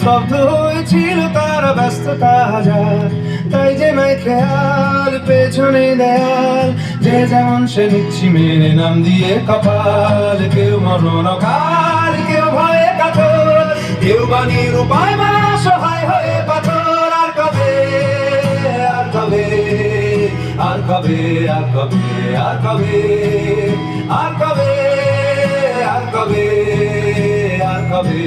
স্তব্ধ হয়েছিল তার ব্যস্ততা হাজার। তাই যে নাই খেয়াল, পেছনে দেয়াল, যে যেমন সে নিচ্ছি মেনে নাম দিয়ে কপাল। কেউ মরণ কাল কেউ ভয়ে কাতর, কেউ বা নিরুপায় বা সহায় হয়ে পাথর। আর কবে আর কবে আর কবে আর কবে আর কবে আর কবে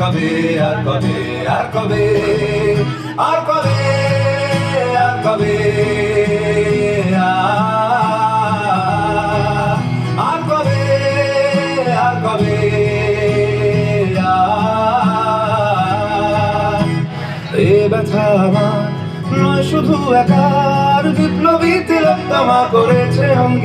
কবে, আর কবে আর কবে আর কবে আর কবে আর কবে আর কবে এ ব্যথা আমার, নয় শুধু একার, বিপ্লবী তিলোত্তমা করেছে অঙ্গীকার।